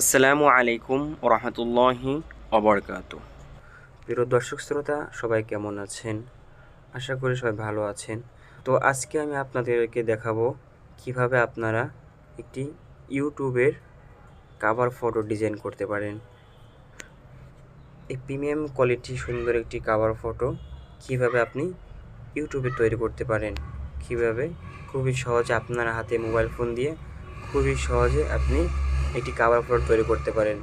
আসসালামু আলাইকুম রহমতুল্লাহি অবরকাত প্রিয় দর্শক শ্রোতা, সবাই কেমন আছেন? আশা করি সবাই ভালো আছেন। তো আজকে আমি আপনাদেরকে দেখাবো কীভাবে আপনারা একটি ইউটিউবের কাভার ফটো ডিজাইন করতে পারেন। এই প্রিমিয়াম কোয়ালিটি সুন্দর একটি কাভার ফটো কীভাবে আপনি ইউটিউবে তৈরি করতে পারেন, কীভাবে খুবই সহজে আপনার হাতে মোবাইল ফোন দিয়ে খুবই সহজে আপনি একটি কাভার ফটো তৈরি করতে পারেন।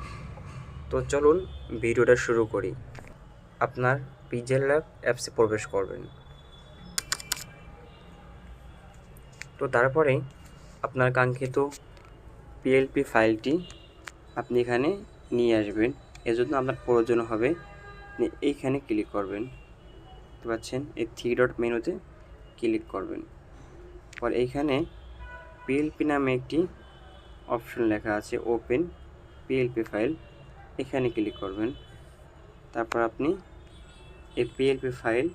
তো চলুন ভিডিওটা শুরু করি। আপনার পিজেল ল্যাব অ্যাপসে প্রবেশ করবেন। তো তারপরে আপনার কাঙ্ক্ষিত পিএলপি ফাইলটি আপনি এখানে নিয়ে আসবেন। এজন্য আপনার প্রয়োজন হবে এইখানে ক্লিক করবেন। দেখতে পাচ্ছেন, এই থ্রি ডট মেনুতে ক্লিক করবেন। পর এইখানে পিএলপি নামে একটি অপশন লেখা আছে ওপেন পিএলপি ফাইল। এখানে ক্লিক করবেন। তারপর আপনি এই পিএলপি ফাইল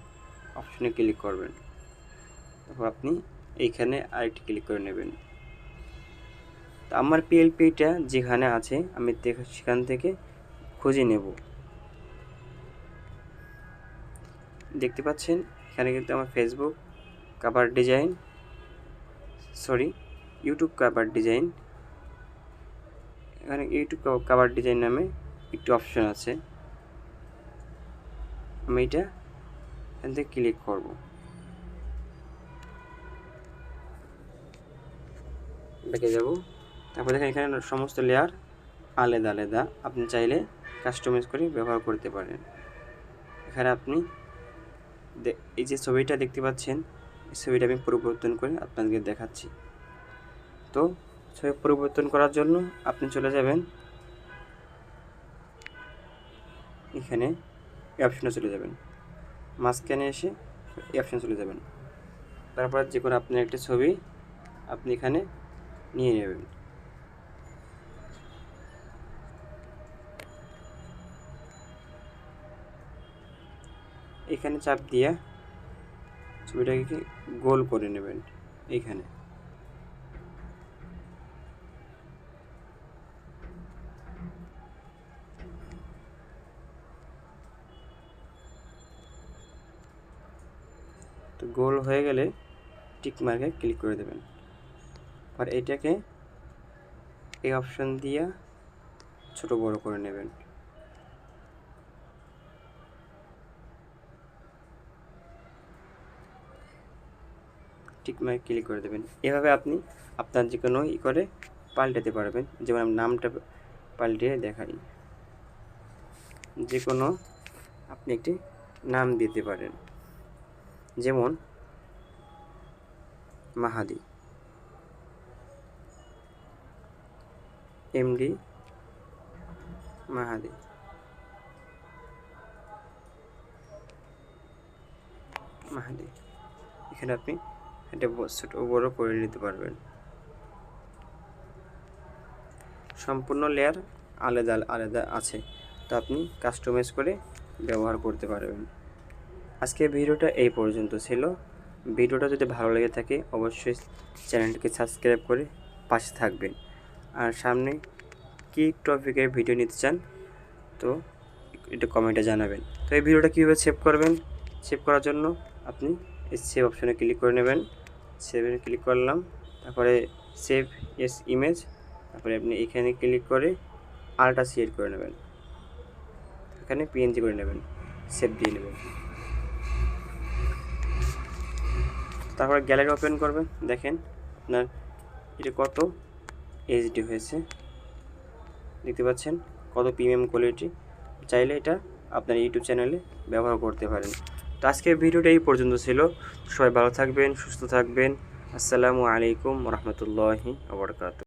অপশনে ক্লিক করবেন। তারপর আপনি এইখানে আরেকটি ক্লিক করে নেবেন। তো আমার পিএলপিটা যেখানে আছে, আমি সেখান থেকে খুঁজে নেব। দেখতে পাচ্ছেন? এখানে কিন্তু আমার Facebook cover design sorry YouTube cover design এখানে ইউটিউব কাভার ডিজাইন নামে একটি অপশন আছে। আমি এটা এখান থেকে ক্লিক করব। দেখে যাব। তারপর দেখেন এখানে সমস্ত লেয়ার আলাদা আলাদা। আপনি চাইলে কাস্টমাইজ করে ব্যবহার করতে পারেন। এখানে আপনি এই যে ছবিটা দেখতে পাচ্ছেন, এই ছবিটা আমি পরিবর্তন করে আপনাদেরকে দেখাচ্ছি। তো ছবি পরিবর্তন করার জন্য আপনি চলে যাবেন। এখানে অপশনে চলে যাবেন। মাঝখানে এসে অপশনে চলে যাবেন। তারপর যে কোনো আপনার একটা ছবি আপনি এখানে নিয়ে নেবেন। এখানে চাপ দিয়ে ছবিটাকে গোল করে নেবেন। এইখানে। গোল হয়ে গেলে টিক মার্কে ক্লিক করে দেবেন। আর এটাকে এই অপশন দিয়ে ছোট বড় করে নেবেন। টিক মার্কে ক্লিক করে দেবেন। এভাবে আপনি আপনার যে কোনো ই করে পাল্টাতে পারবেন। যেমন আমি নামটা পাল্টিয়ে দেখাই। যে কোনো আপনি একটি নাম দিতে পারেন। যেমন মাহাদি, এমডি মাহাদি। মাহাদি, এখানে আপনি ব- ছোট বড় করে নিতে পারবেন। সম্পূর্ণ লেয়ার আলাদা আলাদা আছে। তো আপনি কাস্টমাইজ করে ব্যবহার করতে পারবেন। আজকে ভিডিওটা এই পর্যন্ত ছিল। ভিডিওটা যদি ভালো লেগে থাকে, অবশ্যই চ্যানেলটিকে সাবস্ক্রাইব করে পাশে থাকবেন। আর সামনে কী টপিকের ভিডিও নিতে চান, তো এটা কমেন্টে জানাবেন। তো এই ভিডিওটা কীভাবে সেভ করবেন সেভ করার জন্য আপনি এই সেভ অপশনে ক্লিক করে নেবেন। সেভে ক্লিক করলাম, তারপরে সেভ এস ইমেজ তারপরে আপনি এখানে ক্লিক করে আলটা সিলেক্ট করে নেবেন। এখানে পিএনজি করে নেবেন সেভ দিয়ে নেবেন। তারপর গ্যালারি ওপেন করবেন, দেখেন আপনার এটা কত এইচডি হয়েছে। দেখতে পাচ্ছেন কত প্রিমিয়াম কোয়ালিটি চাইলে এটা আপনার ইউটিউব চ্যানেলে ব্যবহার করতে পারেন। তো আজকের ভিডিওটা এই পর্যন্ত ছিল। সবাই ভালো থাকবেন, সুস্থ থাকবেন। আসসালামু আলাইকুম রহমতুল্লাহি আবরকাত